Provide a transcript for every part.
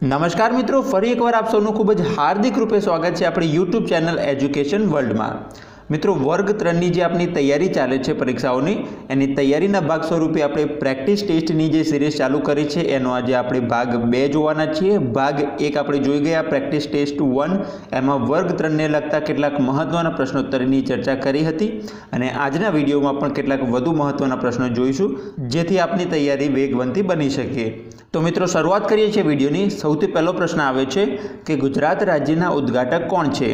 નમસ્કાર મિત્રો, ફરી એકવાર આપ સૌનું ખૂબ જ હાર્દિક રૂપે સ્વાગત છે આપણી યુટ્યુબ ચેનલ એજ્યુકેશન વર્લ્ડમાં મિત્રો, વર્ગ ત્રણની જે આપણી તૈયારી ચાલે છે પરીક્ષાઓની, એની તૈયારીના ભાગ સ્વરૂપે આપણે પ્રેક્ટિસ ટેસ્ટની જે સિરીઝ ચાલુ કરી છે, એનો આજે આપણે ભાગ બે જોવાના છીએ. ભાગ એક આપણે જોઈ ગયા, પ્રેક્ટિસ ટેસ્ટ વન. એમાં વર્ગ ત્રણને લગતા કેટલાક મહત્ત્વના પ્રશ્નોત્તરીની ચર્ચા કરી હતી. અને આજના વિડીયોમાં પણ કેટલાક વધુ મહત્ત્વના પ્રશ્નો જોઈશું, જેથી આપની તૈયારી વેગવંતી બની શકે. તો મિત્રો, શરૂઆત કરીએ છીએ વિડીયોની. સૌથી પહેલો પ્રશ્ન આવે છે કે ગુજરાત રાજ્યના ઉદ્ઘાટક કોણ છે?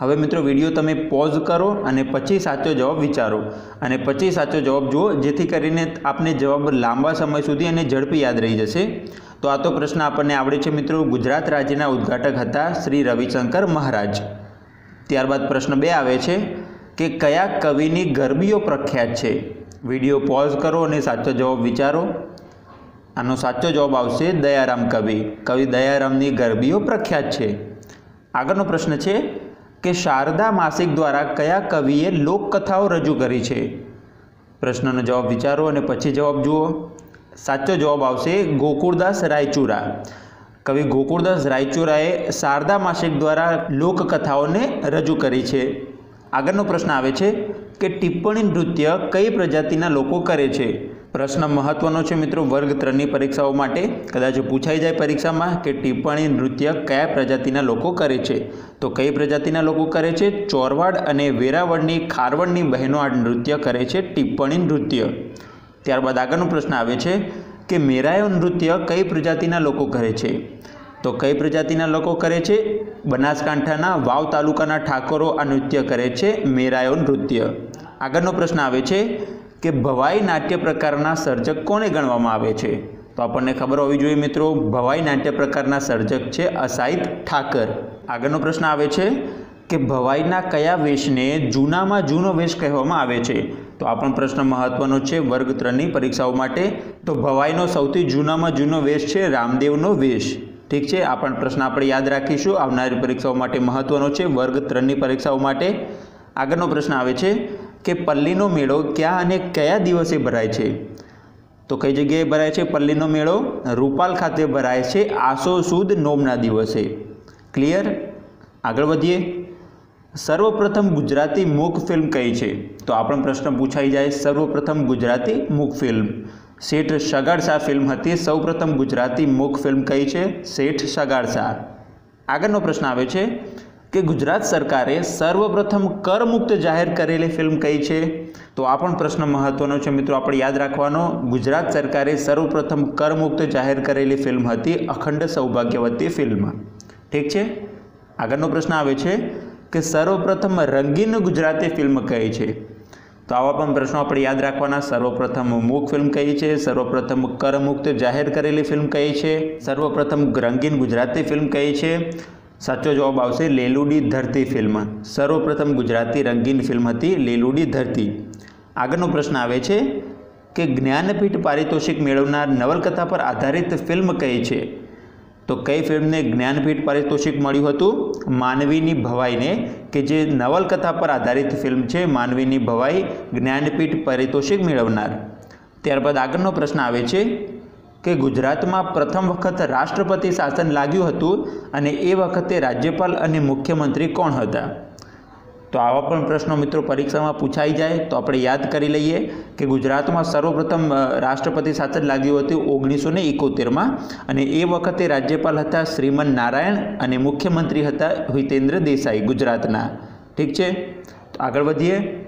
હવે મિત્રો, વીડિયો તમે પોઝ કરો અને પછી સાચો જવાબ વિચારો. અને પછી સાચો જવાબ જુઓ, જેથી કરીને આપને જવાબ લાંબા સમય સુધી અને ઝડપી યાદ રહી જશે. તો આ તો પ્રશ્ન આપણને આવડે છે મિત્રો. ગુજરાત રાજ્યના ઉદ્ઘાટક હતા શ્રી રવિશંકર મહારાજ. ત્યારબાદ પ્રશ્ન બે આવે છે કે કયા કવિની ગરબીઓ પ્રખ્યાત છે? વીડિયો પોઝ કરો અને સાચો જવાબ વિચારો. આનો સાચો જવાબ આવશે દયારામ કવિ. કવિ દયારામની ગરબીઓ પ્રખ્યાત છે. આગળનો પ્રશ્ન છે કે શારદા માસિક દ્વારા કયા કવિએ લોકકથાઓ રજૂ કરી છે? પ્રશ્નનો જવાબ વિચારો અને પછી જવાબ જુઓ. સાચો જવાબ આવશે ગોકુળદાસ રાયચુરા. કવિ ગોકુળદાસ રાયચુરાએ શારદા માસિક દ્વારા લોકકથાઓને રજૂ કરી છે. આગળનો પ્રશ્ન આવે છે કે ટિપ્પણી નૃત્ય કઈ પ્રજાતિના લોકો કરે છે? પ્રશ્ન મહત્વનો છે મિત્રો. વર્ગ ત્રણની પરીક્ષાઓ માટે કદાચ પૂછાઈ જાય પરીક્ષામાં કે ટિપ્પણી નૃત્ય કયા પ્રજાતિના લોકો કરે છે? તો કઈ પ્રજાતિના લોકો કરે છે? ચોરવાડ અને વેરાવળની ખારવડની બહેનો આ નૃત્ય કરે છે, ટિપ્પણી નૃત્ય. ત્યારબાદ આગળનો પ્રશ્ન આવે છે કે મેરાયો નૃત્ય કઈ પ્રજાતિના લોકો કરે છે? તો કઈ પ્રજાતિના લોકો કરે છે? બનાસકાંઠાના વાવ તાલુકાના ઠાકોરો આ નૃત્ય કરે છે, મેરાયો નૃત્ય. આગળનો પ્રશ્ન આવે છે કે ભવાઈ નાટ્ય પ્રકારના સર્જક કોને ગણવામાં આવે છે? તો આપણને ખબર હોવી જોઈએ મિત્રો, ભવાઈ નાટ્ય પ્રકારના સર્જક છે અસાહિત ઠાકર. આગળનો પ્રશ્ન આવે છે કે ભવાઈના કયા વેશને જૂનામાં જૂનો વેશ કહેવામાં આવે છે? તો આ પણ પ્રશ્ન મહત્વનો છે વર્ગ ત્રણની પરીક્ષાઓ માટે. તો ભવાઈનો સૌથી જૂનામાં જૂનો વેશ છે રામદેવનો વેશ. ઠીક છે? આ પણ પ્રશ્ન આપણે યાદ રાખીશું. આવનારી પરીક્ષાઓ માટે મહત્વનો છે વર્ગ ત્રણની પરીક્ષાઓ માટે. આગળનો પ્રશ્ન આવે છે કે પલ્લીનો મેળો ક્યાં અને કયા દિવસે ભરાય છે? તો કઈ જગ્યાએ ભરાય છે પલ્લીનો મેળો? રૂપાલ ખાતે ભરાય છે આસો સુદ નોમના દિવસે. ક્લિયર આગળ વધીએ. સર્વપ્રથમ ગુજરાતી મૂક ફિલ્મ કઈ છે? તો આ પણ પ્રશ્ન પૂછાઈ જાય. સર્વપ્રથમ ગુજરાતી મૂક ફિલ્મ. શેઠ સગાડસા ફિલ્મ હતી. સૌપ્રથમ ગુજરાતી મૂક ફિલ્મ કઈ છે? શેઠ સગાડસા આગળનો પ્રશ્ન આવે છે. કે ગુજરાત સરકારે સર્વપ્રથમ કરમુક્ત જાહેર કરેલી ફિલ્મ કઈ છે? તો આ પણ પ્રશ્ન મહત્વનો છે મિત્રો, આપણે યાદ રાખવાનો. ગુજરાત સરકારે સર્વપ્રથમ કરમુક્ત જાહેર કરેલી ફિલ્મ હતી અખંડ સૌભાગ્યવતી ફિલ્મ. ઠીક છે? આગળનો પ્રશ્ન આવે છે કે સર્વપ્રથમ રંગીન ગુજરાતી ફિલ્મ કઈ છે? તો આવા પણ પ્રશ્નો આપણે યાદ રાખવાના. સર્વપ્રથમ મૂક ફિલ્મ કઈ છે? સર્વપ્રથમ કરમુક્ત જાહેર કરેલી ફિલ્મ કઈ છે? સર્વપ્રથમ રંગીન ગુજરાતી ફિલ્મ કઈ છે? સાચો જવાબ આવશે લેલુડી ધરતી ફિલ્મ. સર્વપ્રથમ ગુજરાતી રંગીન ફિલ્મ હતી લેલુડી ધરતી. આગળનો પ્રશ્ન આવે છે કે જ્ઞાનપીઠ પારિતોષિક મેળવનાર નવલકથા પર આધારિત ફિલ્મ કઈ છે? તો કઈ ફિલ્મને જ્ઞાનપીઠ પારિતોષિક મળ્યું હતું? માનવીની ભવાઈને, કે જે નવલકથા પર આધારિત ફિલ્મ છે માનવીની ભવાઈ જ્ઞાનપીઠ પારિતોષિક મેળવનાર? ત્યારબાદ આગળનો પ્રશ્ન આવે છે કે ગુજરાતમાં પ્રથમ વખત રાષ્ટ્રપતિ શાસન લાગ્યું હતું અને એ વખતે રાજ્યપાલ અને મુખ્યમંત્રી કોણ હતા? તો આવા પણ પ્રશ્નો મિત્રો પરીક્ષામાં પૂછાઈ જાય તો આપણે યાદ કરી લઈએ કે ગુજરાતમાં સર્વપ્રથમ રાષ્ટ્રપતિ શાસન લાગ્યું હતું ઓગણીસો ને એકોતેરમાં અને એ વખતે રાજ્યપાલ હતા શ્રીમન નારાયણ અને મુખ્યમંત્રી હતા હિતેન્દ્ર દેસાઈ ગુજરાતના. ઠીક છે? તો આગળ વધીએ.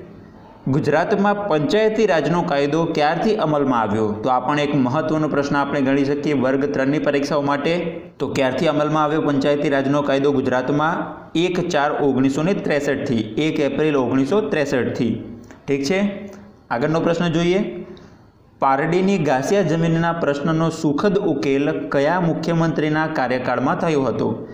ગુજરાતમાં પંચાયતી રાજનો કાયદો ક્યારથી અમલમાં આવ્યો? તો આ પણ એક મહત્વનો પ્રશ્ન આપણે ગણી શકીએ વર્ગ ત્રણની પરીક્ષાઓ માટે. તો ક્યારથી અમલમાં આવ્યો પંચાયતી રાજનો કાયદો ગુજરાતમાં? એક ચાર ઓગણીસો ને ત્રેસઠથી, એક એપ્રિલ ઓગણીસો ત્રેસઠથી. ઠીક છે? આગળનો પ્રશ્ન જોઈએ. પારડીની ઘાસિયા જમીનના પ્રશ્નનો સુખદ ઉકેલ કયા મુખ્યમંત્રીના કાર્યકાળમાં થયો હતો?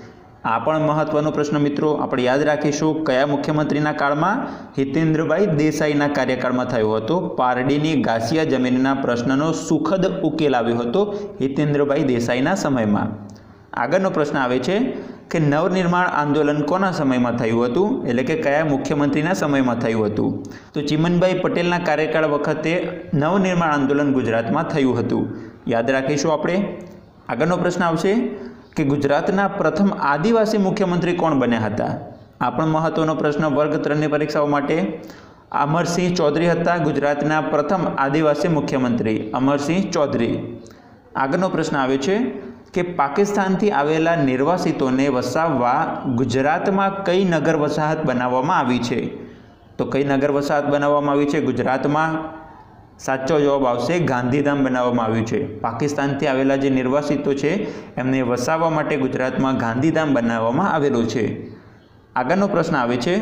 આ પણ મહત્વનો પ્રશ્ન મિત્રો, આપણે યાદ રાખીશું કયા મુખ્યમંત્રીના કાળમાં હિતેન્દ્રભાઈ દેસાઈના કાર્યકાળમાં થયો હતો? પારડીની ઘાસિયા જમીનના પ્રશ્નનો સુખદ ઉકેલ આવ્યો હતો હિતેન્દ્રભાઈ દેસાઈના સમયમાં. આગળનો પ્રશ્ન આવે છે કે નવનિર્માણ આંદોલન કોના સમયમાં થયું હતું? એટલે કે કયા મુખ્યમંત્રીના સમયમાં થયું હતું? તો ચિમનભાઈ પટેલના કાર્યકાળ વખતે નવનિર્માણ આંદોલન ગુજરાતમાં થયું હતું. યાદ રાખીશું આપણે. આગળનો પ્રશ્ન આવશે કે ગુજરાતના પ્રથમ આદિવાસી મુખ્યમંત્રી કોણ બન્યા હતા? આ પણ મહત્વનો પ્રશ્ન વર્ગ ત્રણની પરીક્ષાઓ માટે. અમરસિંહ ચૌધરી હતા ગુજરાતના પ્રથમ આદિવાસી મુખ્યમંત્રી. અમરસિંહ ચૌધરી. આગળનો પ્રશ્ન આવે છે કે પાકિસ્તાનથી આવેલા નિર્વાસિતોને વસાવવા ગુજરાતમાં કઈ નગર વસાહત બનાવવામાં આવી છે? તો કઈ નગર વસાહત બનાવવામાં આવી છે? ગુજરાતમાં સાચો જવાબ આવશે, ગાંધીધામ બનાવવામાં આવ્યું છે. પાકિસ્તાનથી આવેલા જે નિર્વાસિતો છે, એમને વસાવવા માટે ગુજરાતમાં ગાંધીધામ બનાવવામાં આવેલું છે. આગળનો પ્રશ્ન આવે છે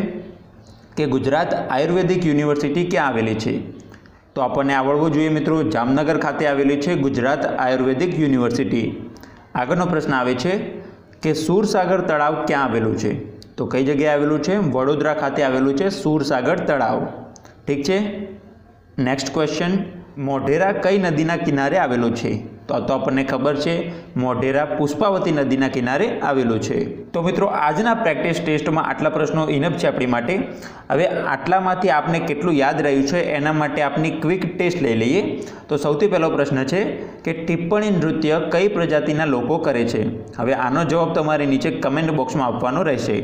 કે ગુજરાત આયુર્વેદિક યુનિવર્સિટી ક્યાં આવેલી છે? તો આપણને આવડવું જોઈએ મિત્રો, જામનગર ખાતે આવેલી છે ગુજરાત આયુર્વેદિક યુનિવર્સિટી. આગળનો પ્રશ્ન આવે છે કે સૂરસાગર તળાવ ક્યાં આવેલું છે? તો કઈ જગ્યાએ આવેલું છે? વડોદરા ખાતે આવેલું છે સૂરસાગર તળાવ. ઠીક છે? નેક્સ્ટ ક્વેશ્ચન મોઢેરા કઈ નદીના કિનારે આવેલો છે? તો આ તો આપણને ખબર છે, મોઢેરા પુષ્પાવતી નદીના કિનારે આવેલો છે. તો મિત્રો, આજના પ્રેક્ટિસ ટેસ્ટમાં આટલા પ્રશ્નો ઇનફ છે આપણી માટે. હવે આટલામાંથી આપને કેટલું યાદ રહ્યું છે, એના માટે આપની ક્વિક ટેસ્ટ લઈ લઈએ. તો સૌથી પહેલો પ્રશ્ન છે કે ટિપ્પણી નૃત્ય કઈ પ્રજાતિના લોકો કરે છે? હવે આનો જવાબ તમારે નીચે કમેન્ટ બોક્સમાં આપવાનો રહેશે.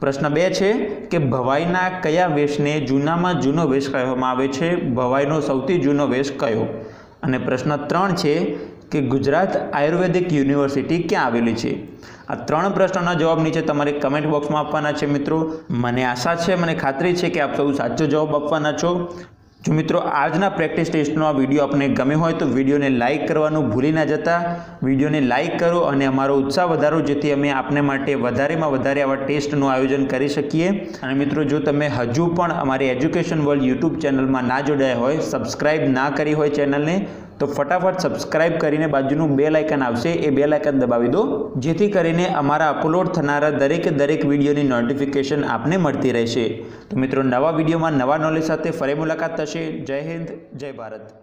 પ્રશ્ન બે છે કે ભવાઈના કયા વેશને જૂનામાં જૂનો વેશ કહેવામાં આવે છે? ભવાઈનો સૌથી જૂનો વેશ કયો? અને પ્રશ્ન ત્રણ છે કે ગુજરાત આયુર્વેદિક યુનિવર્સિટી ક્યાં આવેલી છે? આ ત્રણ પ્રશ્નોના જવાબ નીચે તમારે કમેન્ટ બોક્સમાં આપવાના છે મિત્રો. મને આશા છે, મને ખાતરી છે કે આપ સૌ સાચો જવાબ આપવાના છો. જો મિત્રો આજના પ્રેક્ટિસ ટેસ્ટનો આ વીડિયો આપને ગમ્યો હોય તો વિડીયોને લાઇક કરવાનું ભૂલી ના જતા. વિડીયોને લાઇક કરો અને અમારો ઉત્સાહ વધારો, જેથી અમે આપને માટે વધારેમાં વધારે આવા ટેસ્ટનું આયોજન કરી શકીએ. અને મિત્રો, જો તમે હજુ પણ અમારી એજ્યુકેશન વર્લ્ડ યુટ્યુબ ચેનલમાં ના જોડાયા હોય, સબસ્ક્રાઇબ ના કરી હોય ચેનલને તો ફટાફટ સબસ્ક્રાઇબ કરીને બાજુનું બે લાયકન આવશે, એ બે લાયકન દબાવી દો, જેથી કરીને અમારા અપલોડ થનારા દરેકે દરેક વિડીયોની નોટિફિકેશન આપને મળતી રહેશે. તો મિત્રો, નવા વિડીયોમાં નવા નોલેજ સાથે ફરી મુલાકાત થશે. જય હિન્દ, જય ભારત.